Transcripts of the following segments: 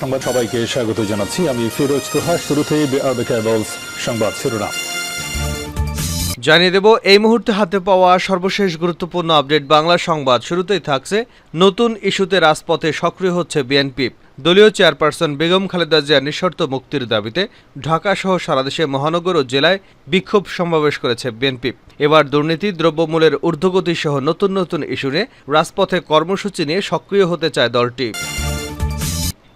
সংবাদ সবাইকে স্বাগত জানাচ্ছি। আমি ফিরোজ তোহা শুরুতেই বিআরবি কেবলস সংবাদ শিরোনাম। জানিয়ে দেব, এই মুহূর্তে হাতে পাওয়া সর্বশেষ গুরুত্বপূর্ণ আপডেট বাংলা সংবাদ। শুরুতেই থাকছে নতুন ইস্যুতে রাজপথে সক্রিয় হচ্ছে বিএনপি। দলীয় চেয়ারপারসন বেগম খালেদা জিয়ার নিঃশর্ত মুক্তির দাবিতে ঢাকা সহ সারা দেশে মহানগর ও জেলায় বিক্ষোভ সমাবেশ করেছে বিএনপি। এবার দুর্নীতি, দ্রব্যমূল্যের ঊর্ধ্বগতি সহ নতুন নতুন ইস্যু নিয়ে রাজপথে কর্মসূচি নিয়ে সক্রিয় হতে চায় দলটি।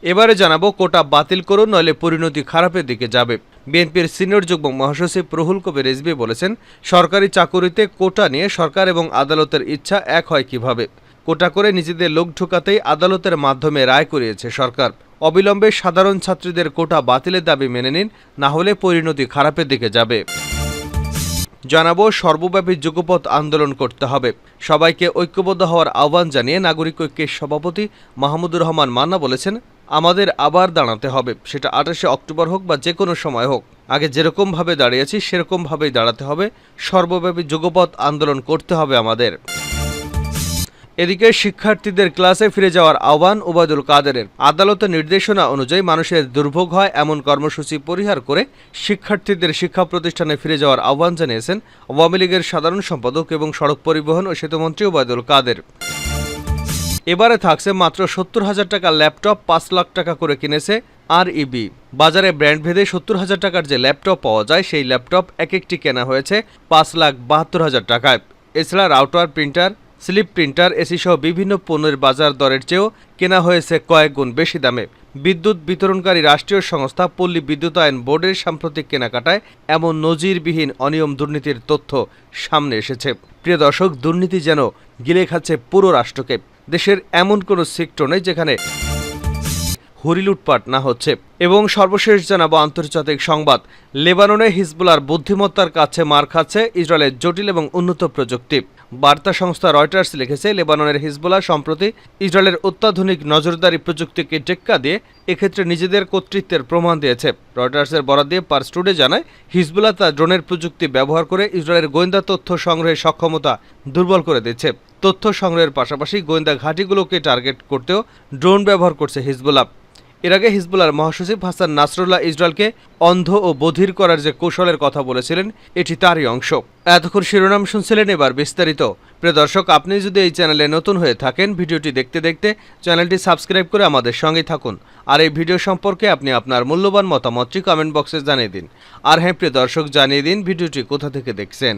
এবারে জানাব কোটা বাতিল করুন, নইলে পরিণতি খারাপের দিকে যাবে। বিএনপির সিনিয়র যুগ্ম মহাসচিব প্রহুল কবির রিজভি বলেছেন, সরকারি চাকুরিতে কোটা নিয়ে সরকার এবং আদালতের ইচ্ছা এক হয় কীভাবে? কোটা করে নিজেদের লোক ঢুকাতেই আদালতের মাধ্যমে রায় করিয়েছে সরকার। অবিলম্বে সাধারণ ছাত্রীদের কোটা বাতিলের দাবি মেনে নিন, না হলে পরিণতি খারাপের দিকে যাবে। জানাব সর্বব্যাপী যুগপথ আন্দোলন করতে হবে। সবাইকে ঐক্যবদ্ধ হওয়ার আহ্বান জানিয়ে নাগরিক ঐক্যের সভাপতি মাহমুদুর রহমান মান্না বলেছেন আমাদের আবার দাঁড়াতে হবে। সেটা আঠাশে অক্টোবর হোক বা যে কোনো সময় হোক। আগে যেরকমভাবে দাঁড়িয়েছি, সেরকমভাবেই দাঁড়াতে হবে। সর্বব্যাপী যুগপথ আন্দোলন করতে হবে আমাদের। এদিকে শিক্ষার্থীদের ক্লাসে ফিরে যাওয়ার আহ্বান ওবায়দুল কাদেরের। আদালতের নির্দেশনা অনুযায়ী মানুষের দুর্ভোগ হয় এমন কর্মসূচি পরিহার করে শিক্ষার্থীদের শিক্ষা প্রতিষ্ঠানে ফিরে যাওয়ার আহ্বান জানিয়েছেন আওয়ামী লীগের সাধারণ সম্পাদক এবং সড়ক পরিবহন ও সেতুমন্ত্রী ওবায়দুল কাদের। এবারে থাকছে মাত্র সত্তর হাজার টাকার ল্যাপটপ, পাঁচ লাখ টাকা করে কিনেছে আর ইবি বাজারে ব্র্যান্ড ভেদে সত্তর হাজার টাকার যে ল্যাপটপ পাওয়া যায়, সেই ল্যাপটপ এক একটি কেনা হয়েছে পাঁচ লাখ বাহাত্তর হাজার টাকায়। এছাড়া router printer, slip printer, AC সহ বিভিন্ন পণ্যের বাজার দরের চেয়েও কেনা হয়েছে কয়েক গুণ বেশি দামে। বিদ্যুৎ বিতরণকারী রাষ্ট্রীয় সংস্থা পল্লী বিদ্যুতায়ন বোর্ডের সাম্প্রতিক কেনাকাটায় এমন নজিরবিহীন অনিয়ম দুর্নীতির তথ্য সামনে এসেছে। প্রিয় দর্শক, দুর্নীতি যেন গিলে খাচ্ছে পুরো রাষ্ট্রকে। দেশের এমন কোনো সেক্টর নেই যেখানে হরিলুটপাট না হচ্ছে। এবং সর্বশেষ জানাব আন্তর্জাতিক সংবাদ। লেবাননে হিজবুলার বুদ্ধিমত্তার কাছে মার খাচ্ছে ইসরায়েলের জটিল এবং উন্নত প্রযুক্তি। বার্তা সংস্থা রয়টার্স লিখেছে, লেবাননের হিজবুলা সম্প্রতি ইসরায়েলের অত্যাধুনিক নজরদারি প্রযুক্তিকে টেক্কা দিয়ে এক্ষেত্রে নিজেদের কর্তৃত্বের প্রমাণ দিয়েছে। রয়টার্সের বরাদ দিয়ে পার্স টুডে জানায় হিজবুলা তার ড্রোনের প্রযুক্তি ব্যবহার করে ইসরায়েলের গোয়েন্দা তথ্য সংগ্রহের সক্ষমতা দুর্বল করে দিচ্ছে। তথ্য সংগ্রহের পাশাপাশি গোয়েন্দা ঘাঁটিগুলোকে টার্গেট করতেও ড্রোন ব্যবহার করছে হিজবুলা এর আগে হিজবুলার মহাসচিব হাসান নাসরুল্লাহ ইসরায়েলকে অন্ধ ও বধির করার যে কৌশলের কথা বলেছিলেন, এটি তারই অংশ। এতক্ষণ শিরোনাম শুনছিলেন এবার বিস্তারিত। প্রিয় দর্শক, আপনি যদি এই চ্যানেলে নতুন হয়ে থাকেন, ভিডিওটি দেখতে দেখতে চ্যানেলটি সাবস্ক্রাইব করে আমাদের সঙ্গেই থাকুন। আর এই ভিডিও সম্পর্কে আপনি আপনার মূল্যবান মতামতটি কমেন্ট বক্সে জানিয়ে দিন। আর হ্যাঁ প্রিয় দর্শক, জানিয়ে দিন ভিডিওটি কোথা থেকে দেখছেন।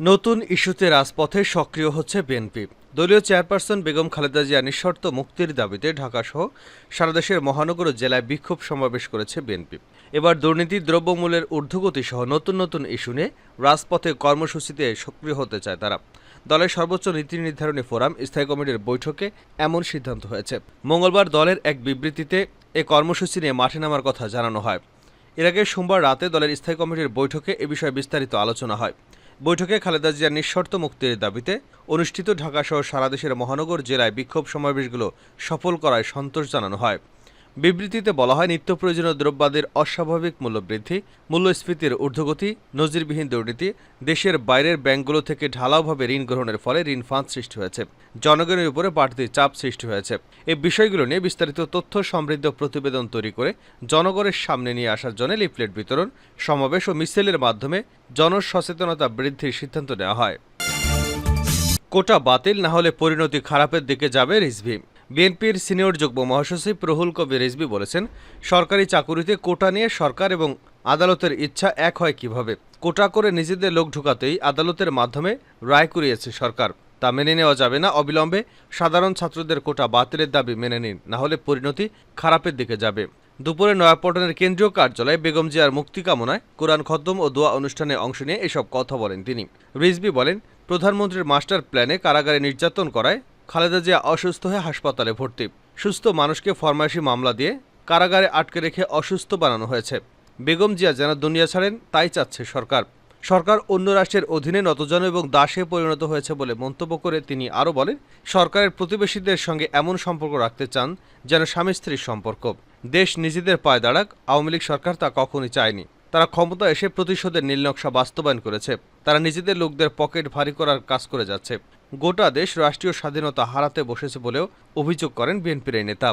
নতুন ইস্যুতে রাজপথে সক্রিয় হচ্ছে বিএনপি। দলীয় চেয়ারপারসন বেগম খালেদা জিয়া নিঃশর্ত মুক্তির দাবিতে ঢাকাসহ সারা দেশের মহানগর জেলায় বিক্ষোভ সমাবেশ করেছে বিএনপি। এবার দুর্নীতি দ্রব্যমূল্যের ঊর্ধ্বগতি সহ নতুন নতুন ইস্যু নিয়ে রাজপথে কর্মসূচিতে সক্রিয় হতে চায় তারা। দলের সর্বোচ্চ নীতি নির্ধারণী ফোরাম, স্থায়ী কমিটির বৈঠকে এমন সিদ্ধান্ত হয়েছে। মঙ্গলবার দলের এক বিবৃতিতে এ কর্মসূচি নিয়ে মাঠে নামার কথা জানানো হয়। এর আগে সোমবার রাতে দলের স্থায়ী কমিটির বৈঠকে এ বিষয়ে বিস্তারিত আলোচনা হয়। বৈঠকে খালেদা জিয়ার নিঃশর্ত মুক্তির দাবিতে অনুষ্ঠিত ঢাকাসহ সারাদেশের মহানগর জেলায় বিক্ষোভ সমাবেশগুলো সফল করায় সন্তোষ জানানো হয়। বিবৃতিতে বলা হয় নিত্য প্রয়োজনীয় দ্রব্যাদির অস্বাভাবিক মূল্যবৃদ্ধি, মূল্যস্ফীতির ঊর্ধ্বগতি, নজিরবিহীন দুর্নীতি, দেশের বাইরের ব্যাংকগুলো থেকে ঢালাওভাবে ঋণ গ্রহণের ফলে ঋণ ফাঁদ সৃষ্টি হয়েছে, জনগণের উপরে বাড়তি চাপ সৃষ্টি হয়েছে। এই বিষয়গুলো নিয়ে বিস্তারিত তথ্য সমৃদ্ধ প্রতিবেদন তৈরি করে জনগণের সামনে নিয়ে আসার জন্য লিফলেট বিতরণ, সমাবেশ ও মিছিলের মাধ্যমে জনসচেতনতা বৃদ্ধির সিদ্ধান্ত নেওয়া হয়। কোটা বাতিল না হলে পরিণতি খারাপের দিকে যাবে রিজভি। বিএনপির সিনিয়র যুগ্ম মহাসচিব প্রহুল কবির রিজভি বলেছেন, সরকারি চাকুরিতে কোটা নিয়ে সরকার এবং আদালতের ইচ্ছা এক হয় কীভাবে? কোটা করে নিজেদের লোক ঢুকাতেই আদালতের মাধ্যমে রায় করিয়েছে সরকার। তা মেনে নেওয়া যাবে না অবিলম্বে। সাধারণ ছাত্রদের কোটা বাতিলের দাবি মেনে নিন, না হলে পরিণতি খারাপের দিকে যাবে। দুপুরে নয়াপল্টনের কেন্দ্রীয় কার্যালয়ে বেগম জিয়ার মুক্তি কামনায় কোরআন খদ্দম ও দোয়া অনুষ্ঠানে অংশ নিয়ে এসব কথা বলেন তিনি। রিজবি বলেন, প্রধানমন্ত্রীর মাস্টার প্ল্যানে কারাগারে নির্যাতন করায় খালেদা জিয়া অসুস্থ হয়ে হাসপাতালে ভর্তি। সুস্থ মানুষকে ফরমাইশি মামলা দিয়ে কারাগারে আটকে রেখে অসুস্থ বানানো হয়েছে। বেগম জিয়া যেন দুনিয়া ছাড়েন, তাই চাচ্ছে সরকার। সরকার অন্য রাষ্ট্রের অধীনে নতজন এবং দাসে পরিণত হয়েছে বলে মন্তব্য করে তিনি আরও বলেন, সরকারের প্রতিবেশীদের সঙ্গে এমন সম্পর্ক রাখতে চান যেন স্বামী স্ত্রীর সম্পর্ক। দেশ নিজেদের পায়ে দাঁড়াক, আওয়ামী লীগ সরকার তা কখনই চায়নি। তারা ক্ষমতা এসে প্রতিশোধের নীলনকশা বাস্তবায়ন করেছে। তারা নিজেদের লোকদের পকেট ভারী করার কাজ করে যাচ্ছে। গোটা দেশ রাষ্ট্রীয় স্বাধীনতা হারাতে বসেছে বলেও অভিযোগ করেন বিএনপির এই নেতা।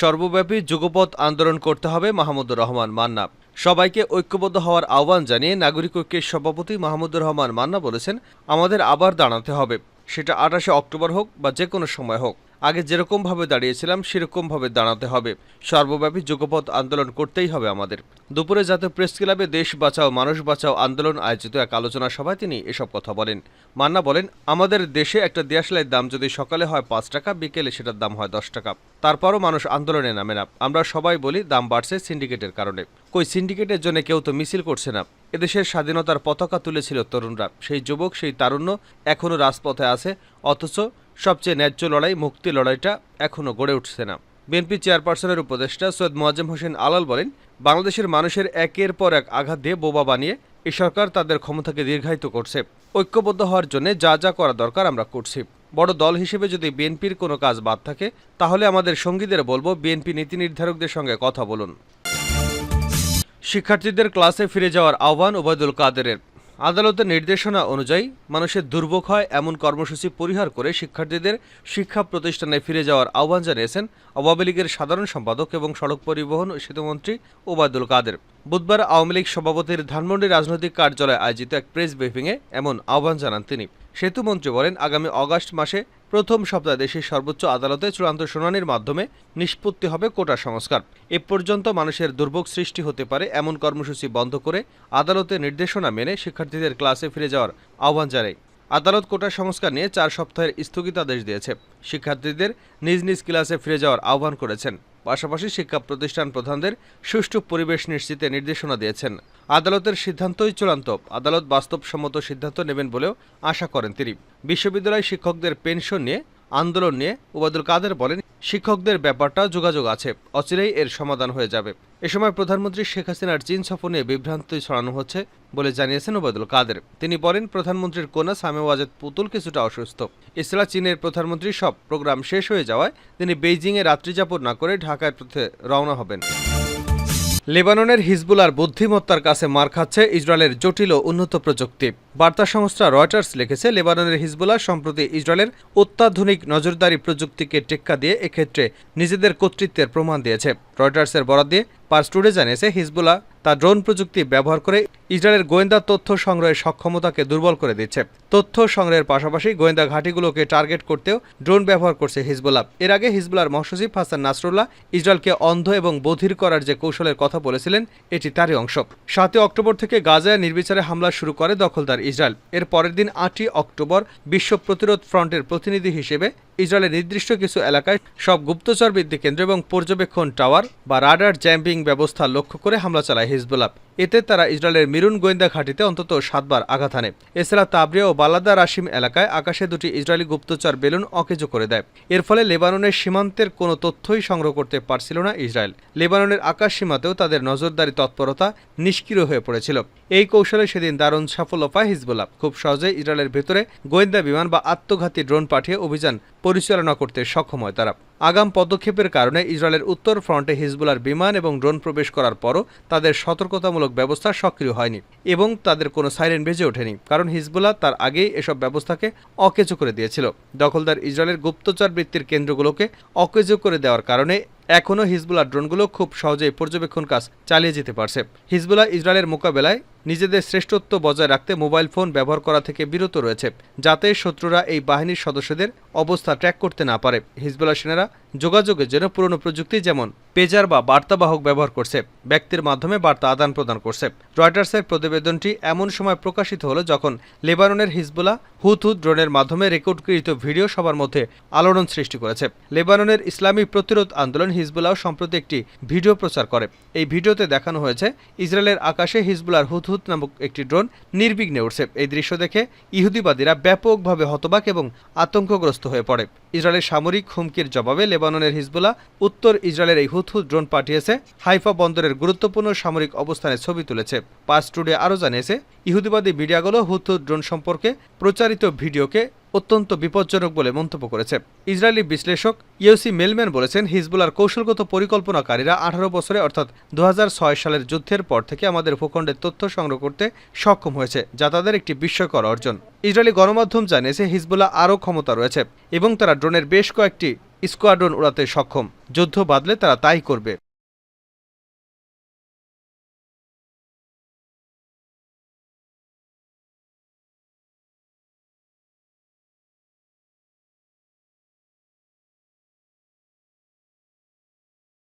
সর্বব্যাপী যুগপথ আন্দোলন করতে হবে মাহমুদুর রহমান মান্না। সবাইকে ঐক্যবদ্ধ হওয়ার আহ্বান জানিয়ে নাগরিক ঐক্যের সভাপতি মাহমুদুর রহমান মান্না বলেছেন, আমাদের আবার দাঁড়াতে হবে। সেটা আঠাশে অক্টোবর হোক বা যে কোনো সময় হোক। আগে যেরকমভাবে দাঁড়িয়েছিলাম সেরকমভাবে দাঁড়াতে হবে। সর্বব্যাপী যুগপথ আন্দোলন করতেই হবে আমাদের। দুপুরে জাতীয় প্রেস ক্লাবে দেশ বাঁচাও, মানুষ বাঁচাও আন্দোলন আয়োজিত এক আলোচনা সভায় তিনি এসব কথা বলেন। মান্না বলেন, আমাদের দেশে একটা দেশলাইয়ের দাম যদি সকালে হয় পাঁচ টাকা, বিকেলে সেটার দাম হয় দশ টাকা। তারপরও মানুষ আন্দোলনে নামে না। আমরা সবাই বলি, দাম বাড়ছে সিন্ডিকেটের কারণে। কই সিন্ডিকেটের জন্য কেউ তো মিছিল করছে না। এদেশের স্বাধীনতার পতাকা তুলেছিল তরুণরা। সেই যুবক, সেই তারুণ্য এখনও রাজপথে আছে, অথচ সবচেয়ে ন্যায্য লড়াই, মুক্তি লড়াইটা এখনও গড়ে উঠছে না। বিএনপি চেয়ারপারসনের উপদেষ্টা সৈয়দ মোয়াজ্জেম হোসেন আলাল বলেন, বাংলাদেশের মানুষের একের পর এক আঘাত দিয়ে বোবা বানিয়ে এ সরকার তাদের ক্ষমতাকে দীর্ঘায়িত করছে। ঐক্যবদ্ধ হওয়ার জন্য যা যা করা দরকার আমরা করছি। বড় দল হিসেবে যদি বিএনপির কোনো কাজ বাদ থাকে, তাহলে আমাদের সঙ্গীদের বলব বিএনপি নীতি নির্ধারকদের সঙ্গে কথা বলুন। শিক্ষার্থীদের ক্লাসে ফিরে যাওয়ার আহ্বান ওবায়দুল কাদেরের। আদালতের নির্দেশনা অনুযায়ী মানুষের দুর্ভোগ হয় এমন কর্মসূচি পরিহার করে শিক্ষার্থীদের শিক্ষা প্রতিষ্ঠানে ফিরে যাওয়ার আহ্বান জানিয়েছেন আওয়ামী লীগের সাধারণ সম্পাদক এবং সড়ক পরিবহন ও সেতুমন্ত্রী ওবায়দুল কাদের। বুধবার আওয়ামী লীগ সভাপতির ধানমন্ডি রাজনৈতিক কার্যালয়ে আয়োজিত এক প্রেস ব্রিফিংয়ে এমন আহ্বান জানান তিনি। সেতুমন্ত্রী বলেন, আগামী অগাস্ট মাসে প্রথম সপ্তাহে দেশের সর্বোচ্চ আদালতে চূড়ান্ত শুনানির মাধ্যমে নিষ্পত্তি হবে কোটা সংস্কার। এ পর্যন্ত মানুষের দুর্ভোগ সৃষ্টি হতে পারে এমন কর্মসূচি বন্ধ করে আদালতের নির্দেশনা মেনে শিক্ষার্থীদের ক্লাসে ফিরে যাওয়ার আহ্বান জানায়। আদালত কোটা সংস্কার নিয়ে চার সপ্তাহের স্থগিতাদেশ দিয়েছে। শিক্ষার্থীদের নিজ নিজ ক্লাসে ফিরে যাওয়ার আহ্বান করেছেন। পাশাপাশি শিক্ষা প্রতিষ্ঠান প্রধানদের সুষ্ঠু পরিবেশ নিশ্চিতে নির্দেশনা দিয়েছেন। আদালতের সিদ্ধান্তই চূড়ান্ত। আদালত বাস্তবসম্মত সিদ্ধান্ত নেবেন বলেও আশা করেন তিনি। বিশ্ববিদ্যালয় শিক্ষকদের পেনশন নিয়ে আন্দোলন নিয়ে ওবায়দুল কাদের বলেন, শিক্ষকদের ব্যাপারটা যোগাযোগ আছে, অচিরেই এর সমাধান হয়ে যাবে। এ সময় প্রধানমন্ত্রী শেখ হাসিনার চীন সফর নিয়ে বিভ্রান্তি ছড়ানো হচ্ছে বলে জানিয়েছেন ওবায়দুল কাদের। তিনি বলেন, প্রধানমন্ত্রীর কন্যা সামে ওয়াজেদ পুতুল কিছুটা অসুস্থ। এছাড়া চীনের প্রধানমন্ত্রী সব প্রোগ্রাম শেষ হয়ে যাওয়ায় তিনি বেইজিংয়ে রাত্রিযাপন না করে ঢাকায় পথে রওনা হবেন। লেবাননের হিজবুলার বুদ্ধিমত্তার কাছে মার খাচ্ছে ইসরায়েলের জটিল ও উন্নত প্রযুক্তি। বার্তা সংস্থা রয়টার্স লিখেছে, লেবাননের হিজবুলা সম্প্রতি ইসরায়েলের অত্যাধুনিক নজরদারি প্রযুক্তিকে টেক্কা দিয়ে এক্ষেত্রে নিজেদের কর্তৃত্বের প্রমাণ দিয়েছে। রয়টার্সের বরাদ দিয়ে পার্স টুডে জানিয়েছে হিজবুলা তার ড্রোন প্রযুক্তি ব্যবহার করে ইসরায়েলের গোয়েন্দা তথ্য সংগ্রহের সক্ষমতাকে দুর্বল করে দিচ্ছে। তথ্য সংগ্রহের পাশাপাশি গোয়েন্দা ঘাঁটিগুলোকে টার্গেট করতেও ড্রোন ব্যবহার করছে হিজবুল্লাহ। এর আগে হিজবুলার মহাসচিব হাসান নাসরুল্লাহ ইসরায়েলকে অন্ধ এবং বধির করার যে কৌশলের কথা বলেছিলেন, এটি তারই অংশ। সাতই অক্টোবর থেকে গাজায় নির্বিচারে হামলা শুরু করে দখলদার ইসরায়েল। এর পরের দিন আটই অক্টোবর বিশ্ব প্রতিরোধ ফ্রন্টের প্রতিনিধি হিসেবে ইসরায়েলের নির্দিষ্ট কিছু এলাকায় সব গুপ্তচর বৃদ্ধি কেন্দ্র এবং পর্যবেক্ষণ টাওয়ার বা রাডার জ্যাম্পিং ব্যবস্থা লক্ষ্য করে হামলা চালায় হিজবুল্লাহ এতে তারা ইসরায়েলের মিরুন গোয়েন্দা ঘাঁটিতে অন্তত সাতবার আঘাত হানে। এছাড়া তাবরিয়া ও বালাদা রাশিম এলাকায় আকাশে দুটি ইসরায়েলি গুপ্তচর বেলুন অকেজো করে দেয়। এর ফলে লেবাননের সীমান্তের কোনো তথ্যই সংগ্রহ করতে পারছিল না ইসরায়েল। লেবাননের আকাশ সীমাতেও তাদের নজরদারি তৎপরতা নিষ্ক্রিয় হয়ে পড়েছিল। এই কৌশলে সেদিন দারুণ সাফল্য পায় হিজবুল্লাহ। খুব সহজে ইসরায়েলের ভেতরে গোয়েন্দা বিমান বা আত্মঘাতী ড্রোন পাঠিয়ে অভিযান পরিচালনা করতে সক্ষম হয় তারা। আগাম পদক্ষেপের কারণে ইসরায়েলের উত্তর ফ্রন্টে হিজবুলার বিমান এবং ড্রোন প্রবেশ করার পরও তাদের সতর্কতামূলক ব্যবস্থা সক্রিয় হয়নি এবং তাদের কোনো সাইরেন বেজে ওঠেনি, কারণ হিজবুল্লাহ তার আগেই এসব ব্যবস্থাকে অকেজো করে দিয়েছিল। দখলদার ইসরায়েলের গুপ্তচর বৃত্তির কেন্দ্রগুলোকে অকেজো করে দেওয়ার কারণে এখনও হিজবুল্লাহ ড্রোনগুলো খুব সহজেই পর্যবেক্ষণ কাজ চালিয়ে যেতে পারছে। হিজবুল্লাহ ইসরায়েলের মোকাবেলায় নিজেদের শ্রেষ্ঠত্ব বজায় রাখতে মোবাইল ফোন ব্যবহার করা থেকে বিরত রয়েছে, যাতে শত্রুরা এই বাহিনীর সদস্যদের অবস্থা ট্র্যাক করতে না পারে। হিজবুল্লাহ সেনারা যোগাযোগের জন্য পুরনো প্রযুক্তি যেমন পেজার বা বার্তাবাহক ব্যবহার করছে, ব্যক্তির মাধ্যমে বার্তা আদান প্রদান করছে। রয়টার্সের প্রতিবেদনটি এমন সময় প্রকাশিত হলো যখন লেবাননের হিজবুল্লাহ হুথু ড্রোনের মাধ্যমে রেকর্ডকৃত ভিডিও সবার মধ্যে আলোড়ন সৃষ্টি করেছে। লেবাননের ইসলামী প্রতিরোধ আন্দোলন হিজবুল্লাহ সম্প্রতি একটি ভিডিও প্রচার করে। এই ভিডিওতে দেখানো হয়েছে, ইসরায়েলের আকাশে হিজবুলার হুথহুত নামক একটি ড্রোন নির্বিঘ্নে উঠছে এই দৃশ্য দেখে ইহুদিবাদীরা ব্যাপকভাবে হতবাক এবং আতঙ্কগ্রস্ত হয়ে পড়ে। ইসরায়েলের সামরিক হুমকির জবাবে লেবাননের হিজবুলা উত্তর ইসরায়েলের এই হুথু ড্রোন পাঠিয়েছে, হাইফা বন্দরের গুরুত্বপূর্ণ সামরিক অবস্থানে ছবি তুলেছে। পাস টুডে আরও জানিয়েছে, ইহুদিবাদী মিডিয়াগুলো হুথু ড্রোন সম্পর্কে প্রচারিত ভিডিওকে অত্যন্ত বিপজ্জনক বলে মন্তব্য করেছে। ইসরায়েলি বিশ্লেষক ইউসি মেলম্যান বলেছেন, হিজবুলার কৌশলগত পরিকল্পনাকারীরা আঠারো বছরে, অর্থাৎ দু হাজার ছয় সালের যুদ্ধের পর থেকে আমাদের ভূখণ্ডের তথ্য সংগ্রহ করতে সক্ষম হয়েছে, যা তাদের একটি বিস্ময়কর অর্জন। ইসরায়েলি গণমাধ্যম জানিয়েছে, হিজবুল্লাহ আরও ক্ষমতা রয়েছে এবং তারা ড্রোনের বেশ কয়েকটি স্কোয়াড্রন উড়াতে সক্ষম। যুদ্ধ বাদলে তারা তাই করবে।